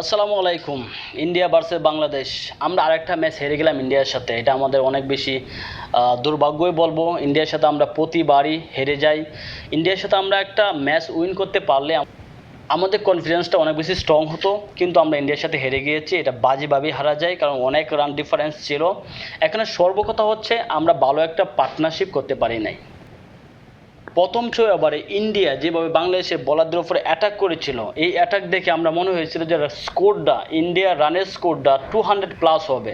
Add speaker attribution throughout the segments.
Speaker 1: আসসালামু আলাইকুম, India versus Bangladesh. আমরা আরেকটা ম্যাচ হেরে গেলাম ইন্ডিয়ার সাথে। এটা আমাদের অনেক বেশি দুর্ভাগ্যই বলব। ইন্ডিয়ার সাথে আমরা প্রতিবারই হেরে যাই। ইন্ডিয়ার সাথে আমরা একটা ম্যাচ উইন করতে পারলে আমাদের কনফিডেন্সটা অনেক বেশি স্ট্রং হতো। কিন্তু আমরা ইন্ডিয়ার সাথে হেরে গিয়েছি। এটা বাজেভাবেই হারা যায়, কারণ অনেক রান ডিফারেন্স ছিল। এখানে সর্বকথা হচ্ছে, আমরা ভালো একটা পার্টনারশিপ করতে পারি নাই। প্রথম শো ওভারে ইন্ডিয়া যেভাবে বাংলাদেশের বলারদের উপরে অ্যাটাক করেছিল এই অ্যাটাক দেখে আমরা মনে হয়েছিল যে স্কোরটা ইন্ডিয়ার রানের স্কোরটা টু হান্ড্রেড প্লাস হবে।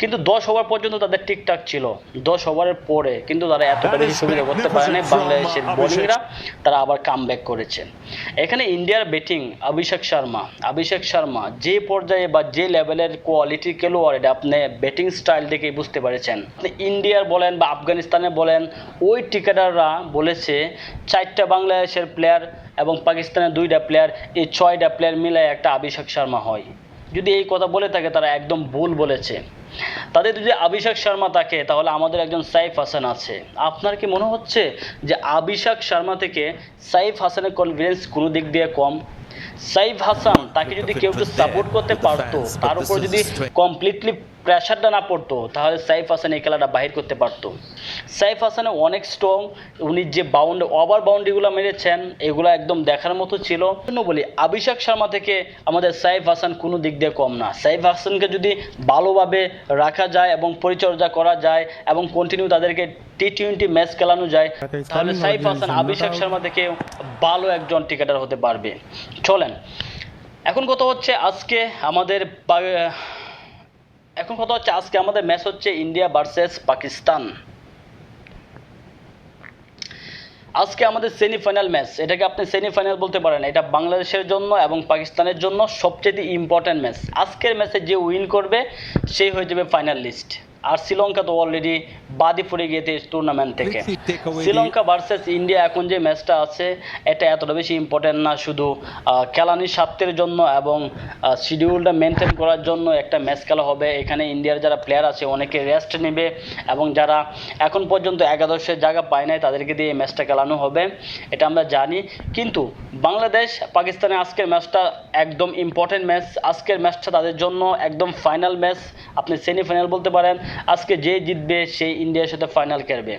Speaker 1: কিন্তু দশ ওভার পর্যন্ত তাদের ঠিকঠাক ছিল। দশ ওভারের পরে কিন্তু তারা এতটা বেশি সুবিধা করতে পারেনি। বাংলাদেশের বোলিংরা তারা আবার কাম ব্যাক করেছে এখানে ইন্ডিয়ার ব্যাটিং অভিষেক শর্মা অভিষেক শর্মা যে পর্যায়ে বা যে লেভেলের কোয়ালিটি খেলোয়াড় এটা আপনি ব্যাটিং স্টাইল দেখেই বুঝতে পেরেছেন। ইন্ডিয়ার বলেন বা আফগানিস্তানে বলেন ওই টিকেটাররা বলেছে চারটা বাংলাদেশের প্লেয়ার এবং পাকিস্তানের দুইটা প্লেয়ার এই ছয়টা প্লেয়ার মিলে একটা অভিষেক শর্মা হয়। যদি এই কথা বলে থাকে তারা একদম ভুল বলেছে। তাদের যদি অভিষেক শর্মা থাকে তাহলে আমাদের একজন সাইফ হাসান আছে। আপনার কি মনে হচ্ছে যে অভিষেক শর্মা থেকে সাইফ হাসানের কনফিডেন্স কোনো দিক দিয়ে কম? সাইফ হাসান তাকে যদি কেউ একটু সাপোর্ট করতে পারতো তার উপর যদি কমপ্লিটলি প্রেশারটা না পড়তো তাহলে সাইফ হাসান এই খেলাটা বাহির করতে পারতো। সাইফ হাসানে অনেক স্ট্রং উনি যে বাউন্ড ওভার বাউন্ডারিগুলো মেরেছেন এগুলো একদম দেখার মতো ছিল। জন্য বলি অভিষেক শর্মা থেকে আমাদের সাইফ হাসান কোনো দিক দিয়ে কম না। সাইফ হাসানকে যদি ভালোভাবে রাখা যায় এবং পরিচর্যা করা যায় এবং কন্টিনিউ তাদেরকে টি টোয়েন্টি ম্যাচ খেলানো যায় তাহলে সাইফ হাসান অভিষেক শর্মা থেকে ভালো একজন ক্রিকেটার হতে পারবে। চলেন এখন কথা হচ্ছে আজকে আমাদের এখন কথা হচ্ছে আজকে আমাদের ম্যাচ হচ্ছে ইন্ডিয়া ভার্সেস পাকিস্তান। আজকে আমাদের সেমিফাইনাল ম্যাচ এটাকে আপনি সেমিফাইনাল বলতে পারেন। এটা বাংলাদেশের জন্য এবং পাকিস্তানের জন্য সবচেয়ে ইম্পর্ট্যান্ট ম্যাচ আজকের ম্যাচে যে উইন করবে সেই হয়ে যাবে ফাইনাল লিস্ট আর শ্রীলঙ্কা তো অলরেডি বাদি পড়ে গিয়েছে টুর্নামেন্ট থেকে। শ্রীলঙ্কা ভার্সেস ইন্ডিয়া এখন যে ম্যাচটা আছে এটা এতটা বেশি ইম্পর্টেন্ট না শুধু খেলানির স্বার্থের জন্য এবং শিডিউলটা মেনটেন করার জন্য একটা ম্যাচ খেলা হবে। এখানে ইন্ডিয়ার যারা প্লেয়ার আছে অনেকে রেস্ট নেবে এবং যারা এখন পর্যন্ত একাদশের জায়গা পায় নাই তাদেরকে দিয়ে এই ম্যাচটা খেলানো হবে এটা আমরা জানি। কিন্তু বাংলাদেশ পাকিস্তানে আজকের ম্যাচটা একদম ইম্পর্টেন্ট ম্যাচ আজকের ম্যাচটা তাদের জন্য একদম ফাইনাল ম্যাচ আপনি সেমিফাইনাল বলতে পারেন আজকে যে জিতবে সেই ইন্ডিয়ার সাথে ফাইনাল খেলবে।